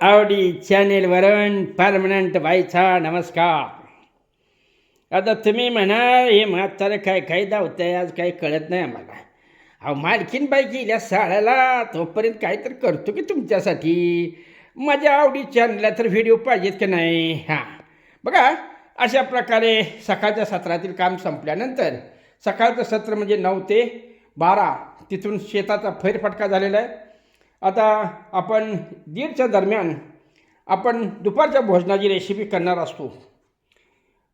आवडी चॅनेलवरून परमनंट व्हायचा नमस्कार आता तुम्ही म्हणाल हे म्हातारं काय काय धावतंय? आज काही कळत नाही आम्हाला. अहो मालकीन बाई गेल्या साड्याला तोपर्यंत काय तर करतो की तुमच्यासाठी? माझ्या आवडी चॅनलला तर व्हिडिओ पाहिजेत की नाही? हां. बघा अशा प्रकारे सकाळच्या सत्रातील काम संपल्यानंतर सकाळचं सत्र म्हणजे नऊ ते बारा. तिथून शेताचा फेरफटका झालेला आहे. आता आपण दीडच्या दरम्यान आपण दुपारच्या भोजनाची रेसिपी करणार असतो.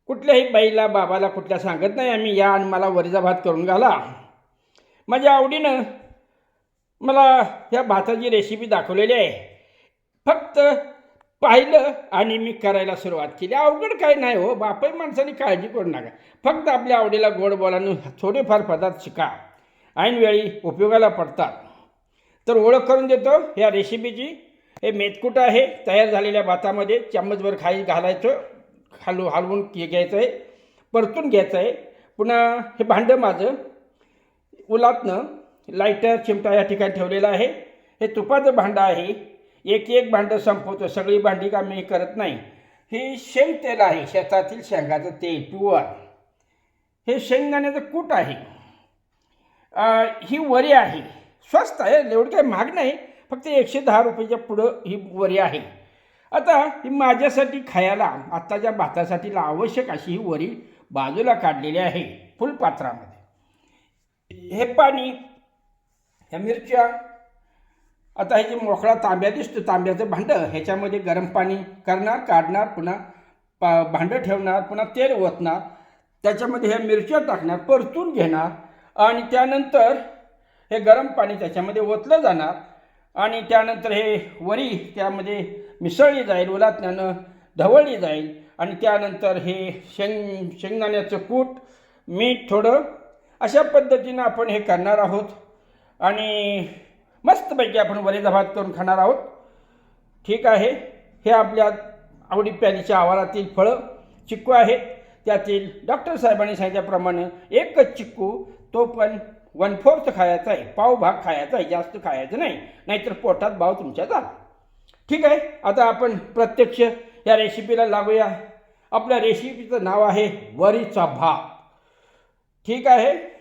कुठल्याही बाईला बाबाला कुठल्या सांगत नाही आम्ही या आणि मला वरीचा भात करून घाला. माझ्या आवडीनं मला ह्या भाताची रेसिपी दाखवलेली आहे. फक्त पाहिलं आणि मी करायला सुरुवात केली. अवघड काय नाही हो बापही माणसाने काळजी करू नका. फक्त आपल्या आवडीला गोड बोलानं थोडेफार पदार्थ शिका. ऐनवेळी उपयोगाला पडतात. तर ओळख करून देतो ह्या रेसिपीची हे मेतकूट आहे तयार झालेल्या भातामध्ये चम्मचभर खाई घालायचं हलवू हलवून घ्यायचं आहे परतून घ्यायचं आहे पुन्हा हे भांडं माझं. उलातनं लायटर चिमटा या ठिकाणी ठेवलेलं आहे. हे तुपाचं भांडं आहे. एक एक भांडं संपवतो. सगळी भांडी का मी करत नाही. हे शेंग तेल आहे. शेतातील शेंगाचं तेल प्युअर. हे शेंगदाण्याचं कूट आहे. ही वरी आहे. स्वस्त आहे एवढं काही महाग नाही फक्त एकशे दहा रुपयाच्या पुढं ही वरी आहे. आता ही माझ्यासाठी खायला आत्ताच्या भातासाठीला आवश्यक अशी ही वरी बाजूला काढलेली आहे फुलपात्रामध्ये हे पाणी ह्या मिरच्या आता हे जे मोकळा तांब्या दिसतो तांब्याचं भांडं ह्याच्यामध्ये गरम पाणी करणार काढणार पुन्हा पा भांडं ठेवणार पुन्हा तेल ओतणार त्याच्यामध्ये ह्या मिरच्या टाकणार परतून घेणार आणि त्यानंतर हे गरम पाणी त्याच्यामध्ये ओतलं जाणार आणि त्यानंतर हे वरी त्यामध्ये मिसळली जाईल उलातण्यानं ढवळली जाईल आणि त्यानंतर हे शेंग शेंगदाण्याचं कूट मीठ थोडं अशा पद्धतीनं आपण हे करणार आहोत. आणि मस्तपैकी आपण वरीचा भात करून खाणार आहोत. ठीक आहे. हे आपल्या आवडी प्यालीच्या आवारातील फळं चिक्कू आहेत. त्यातील डॉक्टर साहेबांनी सांगितल्याप्रमाणे एकच चिक्कू तो पण वन फोर्थ खायचा आहे पाव भाग खायचा आहे जास्त खायचं नाही नाहीतर पोटात भाव तुमच्या जात. ठीक आहे आता आपण प्रत्यक्ष या रेसिपीला लागूया. आपल्या रेसिपीचं नाव आहे वरीचा भात. ठीक आहे?